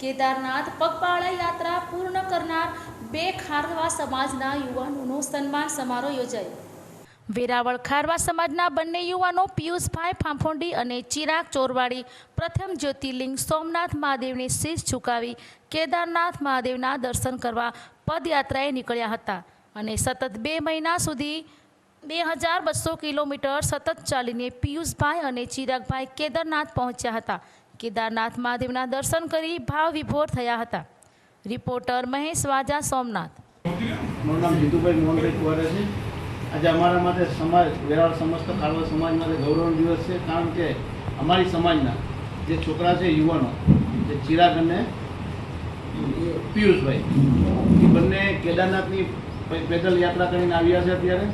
કેદારનાથ પગપાળા યાત્રા પૂર્ણ કરનાર બે ખારવા સમાજના યુવાનોનો સન્માન સમારોહ યોજાયો. વેરાવળ ખારવા સમાજના બંને યુવાનો પિયુષભાઈ ફાંફોંડી અને ચિરાગ ચોરવાડી પ્રથમ જ્યોતિર્લિંગ સોમનાથ મહાદેવને શીશ ઝુકાવી કેદારનાથ મહાદેવના દર્શન કરવા પદયાત્રાએ નીકળ્યા હતા અને સતત બે મહિના સુધી બે હજાર બસો કિલોમીટર સતત ચાલીને પિયુષભાઈ અને ચિરાગભાઈ કેદારનાથ પહોંચ્યા હતા. કેદારનાથ મહાદેવના દર્શન કરી ભાવ વિભોર થયા હતા. રિપોર્ટર મહેશ વાજા, સોમનાથ. મારું નામ જીતુભાઈ મોહનભાઈ કુવારે છે. આજે અમારા માટે સમાજ વેરાળ સમસ્ત કાળવા સમાજ માટે ગૌરવનો દિવસ છે. કારણ કે અમારી સમાજના જે છોકરા છે, યુવાનો, જે ચિરાગ અને પિયુષભાઈ, એ બંને કેદારનાથની પેદલ યાત્રા કરીને આવ્યા છે અત્યારે.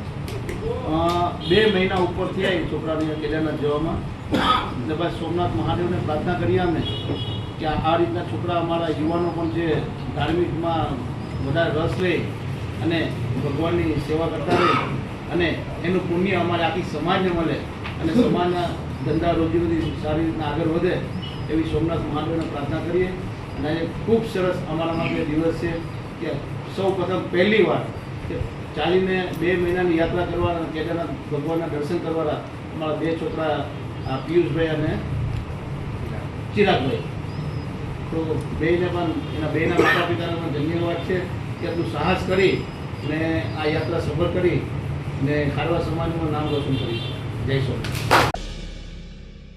બે મહિના ઉપરથી આવી છોકરાને કેદારનાથ જવામાં. એટલે ભાઈ સોમનાથ મહાદેવને પ્રાર્થના કરી અમે કે આ રીતના છોકરા અમારા યુવાનો પણ જે ધાર્મિકમાં વધારે રસ લે અને ભગવાનની સેવા કરતા રહે અને એનું પુણ્ય અમારે આખી સમાજને મળે અને સમાજના ધંધા રોજીરોજી સારી રીતના આગળ વધે એવી સોમનાથ મહાદેવને પ્રાર્થના કરીએ. અને આજે ખૂબ સરસ અમારા માટે દિવસ છે કે સૌ પ્રથમ પહેલી વાર કે ચાલીને બે મહિનાની યાત્રા કરવાના કેદારનાથ ભગવાનના દર્શન કરવાના અમારા બે છોકરા પિયુષભાઈ અને ચિરાગભાઈ. તો બેને પણ, એના બેના માતા પિતાને પણ ધન્યવાદ છે કે આટલું સાહસ કરી ને આ યાત્રા સફળ કરી ને ખારવા સમાજનું નામ રોશન કરી જય સોમનાથ